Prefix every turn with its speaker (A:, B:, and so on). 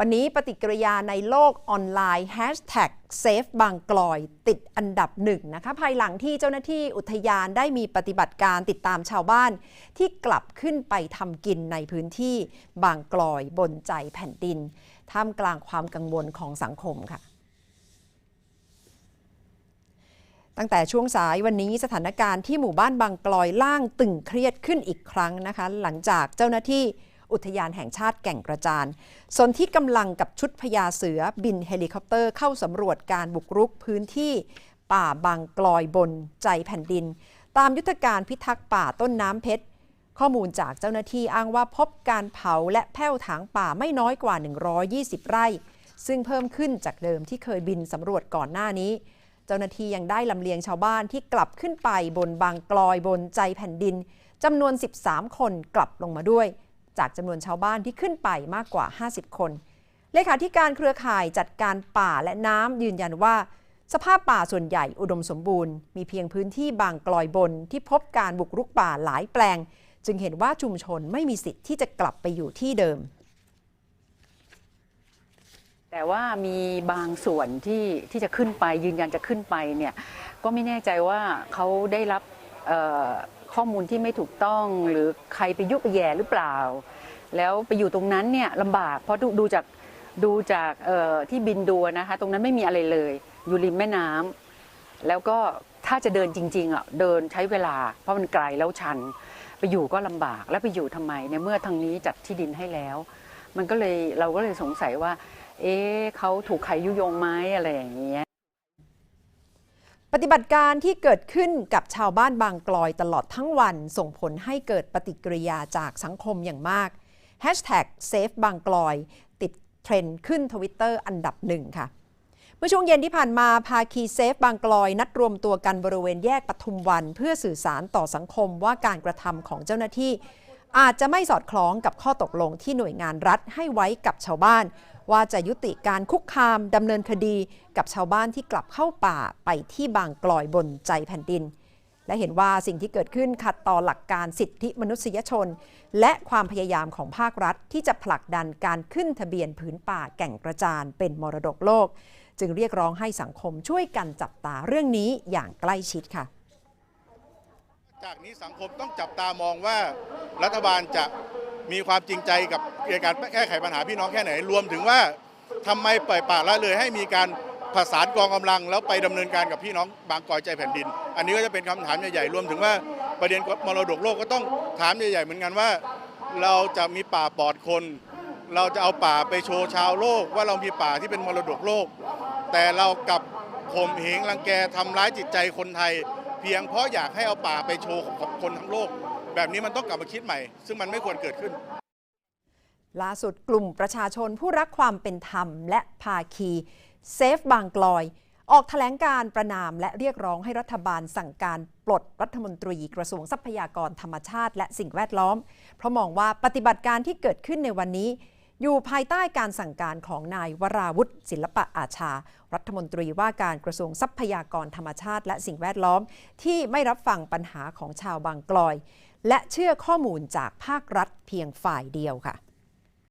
A: วันนี้ปฏิกิริยาในโลกออนไลน์ Hashtag Safe บางกลอยติดอันดับหนึ่งนะคะ ภายหลังที่เจ้าหน้าที่อุทยานได้มีปฏิบัติการติดตามชาวบ้าน ที่กลับขึ้นไปทำกินในพื้นที่บางกลอยบนใจแผ่นดิน ท่ามกลางความกังวลของสังคมค่ะตั้งแต่ช่วงสายวันนี้สถานการณ์ที่หมู่บ้านบางกลอยล่างตึงเครียดขึ้นอีกครั้งนะคะ หลังจากเจ้าหน้าที่ อุทยานแห่งชาติแก่งกระจานส่วนที่กำลังกับชุดพญาเสือบินเฮลิคอปเตอร์เข้าสำรวจการบุกรุกพื้นที่ป่าบางกลอยบนใจแผ่นดิน ตามยุทธการพิทักษ์ป่าต้นน้ำเพชร ข้อมูลจากเจ้าหน้าที่อ้างว่าพบการเผาและแผ้วถางป่าไม่น้อยกว่า 120 ไร่ ซึ่งเพิ่มขึ้นจากเดิมที่เคยบินสำรวจก่อนหน้านี้ เจ้าหน้าที่ยังได้ลำเลียงชาวบ้านที่กลับขึ้นไปบนบางกลอยบนใจแผ่นดินจำนวน 13 คนกลับลงมาด้วย จากจำนวนชาวบ้านที่ขึ้นไปมากกว่า 50 คน เลขาธิการเครือข่ายจัดการป่าและน้ำยืนยันว่า สภาพป่าส่วนใหญ่อุดมสมบูรณ์ มีเพียงพื้นที่บางกลอยบนที่พบการบุกรุกป่าหลายแปลง จึงเห็นว่าชุมชนไม่มีสิทธิ์ที่จะกลับไปอยู่ที่เดิม
B: แต่ว่ามีบางส่วนที่ที่จะขึ้นไปยืนยันจะขึ้นไปเนี่ยก็ไม่แน่ใจว่าเขาได้รับ ข้อมูลที่ไม่ถูกต้อง หรือใครไปยุบไปแย่หรือเปล่า แล้วไปอยู่ตรงนั้นเนี่ยลำบาก เพราะดูดูจากดูจากเอ่อที่บินดูนะคะ ตรงนั้นไม่มีอะไรเลย อยู่ริมแม่น้ำแล้วก็ถ้าจะเดินจริงๆอะเดินใช้เวลา เพราะมันไกลแล้วชัน ไปอยู่ก็ลำบากแล้วไปอยู่ทำไมในเมื่อทางนี้จัดที่ดินให้แล้ว มันก็เลยเราก็เลยสงสัยว่า เอ๊ะเขาถูกใครยุยงไหมอะไรอย่างเงี้ย
A: ปฏิบัติการที่เกิดขึ้นกับชาวบ้านบางกลอยตลอดทั้งวันส่งผลให้เกิดปฏิกิริยาจากสังคมอย่างมาก Hashtag Safe บางกลอย ติดเทรนด์ขึ้นทวิตเตอร์อันดับหนึ่งค่ะ เมื่อช่วงเย็นที่ผ่านมาภาคีเซฟบางกลอยนัดรวมตัวกันบริเวณแยกปทุมวัน เพื่อสื่อสารต่อสังคมว่าการกระทำของเจ้าหน้าที่ อาจจะไม่สอดคล้องกับข้อตกลงที่หน่วยงานรัฐให้ไว้กับชาวบ้าน ว่าจะยุติการคุกคามดำเนินคดีกับชาวบ้านที่กลับเข้าป่าไปที่บางกลอยบนใจแผ่นดิน และเห็นว่าสิ่งที่เกิดขึ้นขัดต่อหลักการสิทธิมนุษยชน และความพยายามของภาครัฐ ที่จะผลักดันการขึ้นทะเบียนผืนป่าแก่งกระจานเป็นมรดกโลก จึงเรียกร้องให้สังคมช่วยกันจับตาเรื่องนี้อย่างใกล้ชิดค่ะ
C: จากนี้สังคมต้องจับตามองว่ารัฐบาลจะมีความจริงใจกับการแก้ไขปัญหาพี่น้องแค่ไหน รวมถึงว่าทำไมปล่อยปละละเลยให้มีการผสานกองกำลัง แล้วไปดำเนินการกับพี่น้องบางกอยใจแผ่นดิน อันนี้ก็จะเป็นคำถามใหญ่ๆรวมถึงว่าประเด็นมรดกโลกก็ต้องถามใหญ่ ๆ เหมือนกันว่า เราจะมีป่าปลอดคน เราจะเอาป่าไปโชว์ชาวโลก ว่าเรามีป่าที่เป็นมรดกโลก แต่เรากลับข่มเหงรังแกทำร้ายจิตใจคนไทย เพียงเพราะอยากให้เอาป่าไปโชว์กับคนทั้งโลก แบบนี้มันต้องกลับมาคิดใหม่ ซึ่งมันไม่ควรเกิดขึ้น
A: ล่าสุดกลุ่มประชาชนผู้รักความเป็นธรรม และภาคีเซฟบางกลอย ออกแถลงการประนามและเรียกร้องให้รัฐบาลสั่งการปลดรัฐมนตรีกระทรวงทรัพยากรธรรมชาติ และสิ่งแวดล้อม เพราะมองว่าปฏิบัติการที่เกิดขึ้นในวันนี้ อยู่ภายใต้การสั่งการของนายวราวุฒิศิลปะอาชา รัฐมนตรีว่าการกระทรวงทรัพยากรธรรมชาติ และสิ่งแวดล้อม ที่ไม่รับฟังปัญหาของชาวบางกลอย และเชื่อข้อมูลจากภาครัฐเพียงฝ่ายเดียวค่ะ